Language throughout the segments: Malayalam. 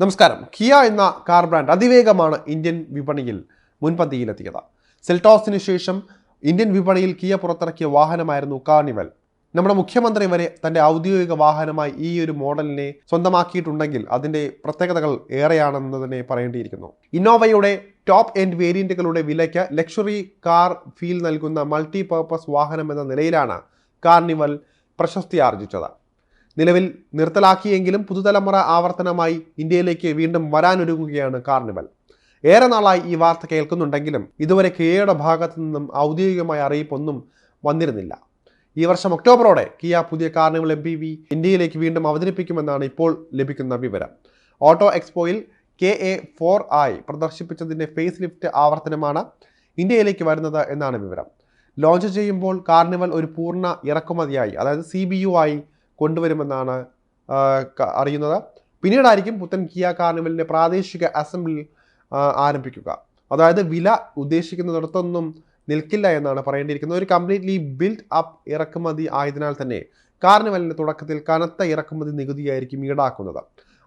നമസ്കാരം. കിയ എന്ന കാർ ബ്രാൻഡ് അതിവേഗമാണ് ഇന്ത്യൻ വിപണിയിൽ മുൻപന്തിയിലെത്തിയത്. സെൽട്ടോസിന് ശേഷം ഇന്ത്യൻ വിപണിയിൽ കിയ പുറത്തിറക്കിയ വാഹനമായിരുന്നു കാർണിവൽ. നമ്മുടെ മുഖ്യമന്ത്രി വരെ തന്റെ ഔദ്യോഗിക വാഹനമായി ഈ ഒരു മോഡലിനെ സ്വന്തമാക്കിയിട്ടുണ്ടെങ്കിൽ അതിന്റെ പ്രത്യേകതകൾ ഏറെയാണെന്ന് തന്നെ പറയേണ്ടിയിരിക്കുന്നു. ഇന്നോവയുടെ ടോപ്പ് എൻഡ് വേരിയന്റുകളുടെ വിലയ്ക്ക് ലക്ഷറി കാർ ഫീൽ നൽകുന്ന മൾട്ടി പർപ്പസ് വാഹനം എന്ന നിലയിലാണ് കാർണിവൽ പ്രശസ്തി ആർജിച്ചത്. നിലവിൽ നിർത്തലാക്കിയെങ്കിലും പുതുതലമുറ ആവർത്തനമായി ഇന്ത്യയിലേക്ക് വീണ്ടും വരാനൊരുങ്ങുകയാണ് കാർണിവൽ. ഏറെ നാളായി ഈ വാർത്ത കേൾക്കുന്നുണ്ടെങ്കിലും ഇതുവരെ കിയയുടെ ഭാഗത്തു നിന്നും ഔദ്യോഗികമായ അറിയിപ്പൊന്നും വന്നിരുന്നില്ല. ഈ വർഷം ഒക്ടോബറോടെ കിയ പുതിയ കാർണിവൽ എം ഇന്ത്യയിലേക്ക് വീണ്ടും അവതരിപ്പിക്കുമെന്നാണ് ഇപ്പോൾ ലഭിക്കുന്ന വിവരം. ഓട്ടോ എക്സ്പോയിൽ കെ എ ഫോർ ആയി പ്രദർശിപ്പിച്ചതിന്റെ ഫേസ് ലിഫ്റ്റ് ആവർത്തനമാണ് ഇന്ത്യയിലേക്ക് വരുന്നത് എന്നാണ് വിവരം. ലോഞ്ച് ചെയ്യുമ്പോൾ കാർണിവൽ ഒരു പൂർണ ഇറക്കുമതിയായി അതായത് സി ബി യു ആയി കൊണ്ടുവരുമെന്നാണ് അറിയുന്നത്. പിന്നീടായിരിക്കും പുത്തൻ കിയ കാർണിവലിന്റെ പ്രാദേശിക അസംബ്ലി ആരംഭിക്കുക. അതായത് വില ഉദ്ദേശിക്കുന്നിടത്തൊന്നും നിൽക്കില്ല എന്നാണ് പറയേണ്ടിയിരിക്കുന്നത്. ഒരു കംപ്ലീറ്റ്ലി ബിൽഡ് അപ്പ് ഇറക്കുമതി ആയതിനാൽ തന്നെ കാർണിവലിന്റെ തുടക്കത്തിൽ കനത്ത ഇറക്കുമതി നികുതിയായിരിക്കും ഈടാക്കുന്നത്.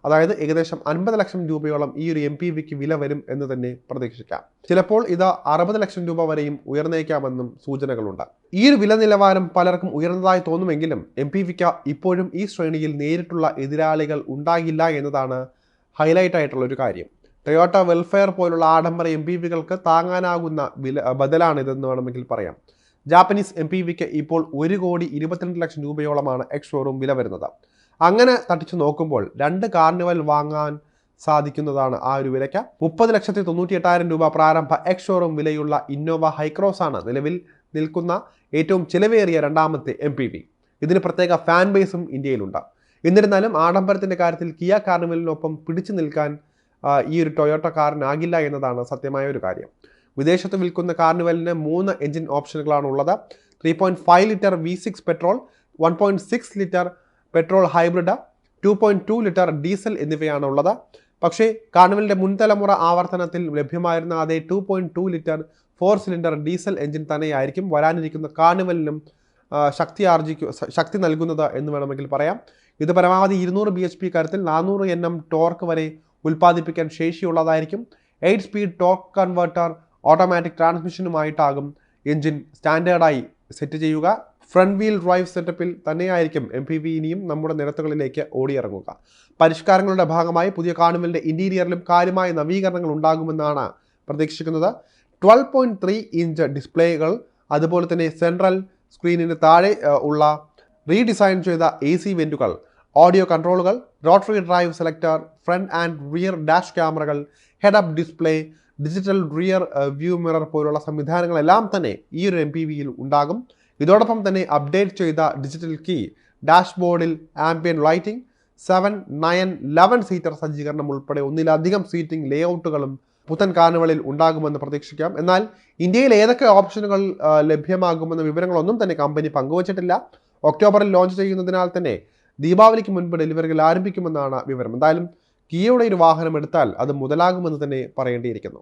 അതായത് ഏകദേശം അൻപത് ലക്ഷം രൂപയോളം ഈ ഒരു എം പി വിക്ക് വില വരും എന്ന് തന്നെ പ്രതീക്ഷിക്കാം. ചിലപ്പോൾ ഇത് അറുപത് ലക്ഷം രൂപ വരെയും ഉയർന്നേക്കാമെന്നും സൂചനകളുണ്ട്. ഈ ഒരു വില നിലവാരം പലർക്കും ഉയർന്നതായി തോന്നുമെങ്കിലും എം പി വിക്ക് ഇപ്പോഴും ഈ ശ്രേണിയിൽ നേരിട്ടുള്ള എതിരാളികൾ ഉണ്ടാകില്ല എന്നതാണ് ഹൈലൈറ്റ് ആയിട്ടുള്ള ഒരു കാര്യം. ടൊയോട്ട വെൽഫെയർ പോലുള്ള ആഡംബര എം പി വികൾക്ക് താങ്ങാനാകുന്ന വില ബദലാണിതെന്ന് വേണമെങ്കിൽ പറയാം. ജാപ്പനീസ് എം പി വിക്ക് ഇപ്പോൾ ഒരു കോടി ഇരുപത്തിരണ്ട് ലക്ഷം രൂപയോളമാണ് എക്സ് ഷോറൂം വില വരുന്നത്. അങ്ങനെ തട്ടിച്ചു നോക്കുമ്പോൾ രണ്ട് കാർണിവൽ വാങ്ങാൻ സാധിക്കുന്നതാണ് ആ ഒരു വിലയ്ക്ക്. മുപ്പത് ലക്ഷത്തി തൊണ്ണൂറ്റി എട്ടായിരം രൂപ പ്രാരംഭ എക്സ് ഷോറൂം വിലയുള്ള ഇന്നോവ ഹൈക്രോസ് ആണ് നിലവിൽ നിൽക്കുന്ന ഏറ്റവും ചിലവേറിയ രണ്ടാമത്തെ എം പി വി. ഇതിന് പ്രത്യേക ഫാൻ ബേസും ഇന്ത്യയിലുണ്ട്. എന്നിരുന്നാലും ആഡംബരത്തിന്റെ കാര്യത്തിൽ കിയ കാർണിവലിനൊപ്പം പിടിച്ചു നിൽക്കാൻ ഈ ഒരു ടൊയോട്ട കാറിനാകില്ല എന്നതാണ് സത്യമായ ഒരു കാര്യം. വിദേശത്ത് വിൽക്കുന്ന കാർണിവലിന് മൂന്ന് എഞ്ചിൻ ഓപ്ഷനുകളാണ് ഉള്ളത് three point five litre V six petrol one point six litre petrol hybrid two point two litre diesel എന്നിവയാണ് ഉള്ളത് പക്ഷേ കാർണിവലിന്റെ മുൻതലമുറ ആവർത്തനത്തിൽ ലഭ്യമായിരുന്ന അതേ two point two litre four cylinder diesel engine തന്നെയായിരിക്കും വരാനിരിക്കുന്ന കാർണിവലിനും ശക്തി ആർജിക്കു ശക്തി നൽകുന്നത് എന്ന് വേണമെങ്കിൽ പറയാം. ഇത് പരമാവധി ഇരുന്നൂറ് ബി എച്ച് പി കാര്യത്തിൽ നാനൂറ് എൻ എം ടോർക്ക് വരെ ഉൽപ്പാദിപ്പിക്കാൻ ശേഷിയുള്ളതായിരിക്കും. Eight speed torque converter automatic ട്രാൻസ്മിഷനുമായിട്ടാകും engine സ്റ്റാൻഡേർഡായി സെറ്റ് ചെയ്യുക. ഫ്രണ്ട് വീൽ ഡ്രൈവ് സെറ്റപ്പിൽ തന്നെയായിരിക്കും എം പി വി ഇനിയും നമ്മുടെ നിരത്തുകളിലേക്ക് ഓടിയിറങ്ങുക. പരിഷ്കാരങ്ങളുടെ ഭാഗമായി പുതിയ കാർണിവലിന്റെ ഇന്റീരിയറിലും കാര്യമായ നവീകരണങ്ങൾ ഉണ്ടാകുമെന്നാണ് പ്രതീക്ഷിക്കുന്നത്. ട്വൽവ് പോയിന്റ് ത്രീ ഇഞ്ച് ഡിസ്പ്ലേകൾ അതുപോലെ തന്നെ സെൻട്രൽ സ്ക്രീനിന് താഴെ ഉള്ള റീഡിസൈൻ ചെയ്ത എ സി വെന്റുകൾ audio കൺട്രോളുകൾ rotary drive selector front and rear dash ക്യാമറകൾ head up display digital rear view mirror പോലുള്ള സംവിധാനങ്ങളെല്ലാം തന്നെ ഈ ഒരു എം പി വിയിൽ ഉണ്ടാകും. ഇതോടൊപ്പം തന്നെ അപ്ഡേറ്റ് ചെയ്ത digital key ഡാഷ്ബോർഡിൽ ambient lighting seven nine eleven seater സജ്ജീകരണം ഉൾപ്പെടെ ഒന്നിലധികം സീറ്റിംഗ് ലേഔട്ടുകളും പുത്തൻ കാനുകളിൽ ഉണ്ടാകുമെന്ന് പ്രതീക്ഷിക്കാം. എന്നാൽ ഇന്ത്യയിൽ ഏതൊക്കെ ഓപ്ഷനുകൾ ലഭ്യമാകുമെന്ന വിവരങ്ങളൊന്നും തന്നെ കമ്പനി പങ്കുവച്ചിട്ടില്ല. ഒക്ടോബറിൽ ലോഞ്ച് ചെയ്യുന്നതിനാൽ തന്നെ ദീപാവലിക്ക് മുൻപ് ഡെലിവറികൾ ആരംഭിക്കുമെന്നാണ് വിവരം. എന്തായാലും കിയയുടെ ഒരു വാഹനം എടുത്താൽ അത് മുതലാകുമെന്ന് തന്നെ പറയേണ്ടിയിരിക്കുന്നു.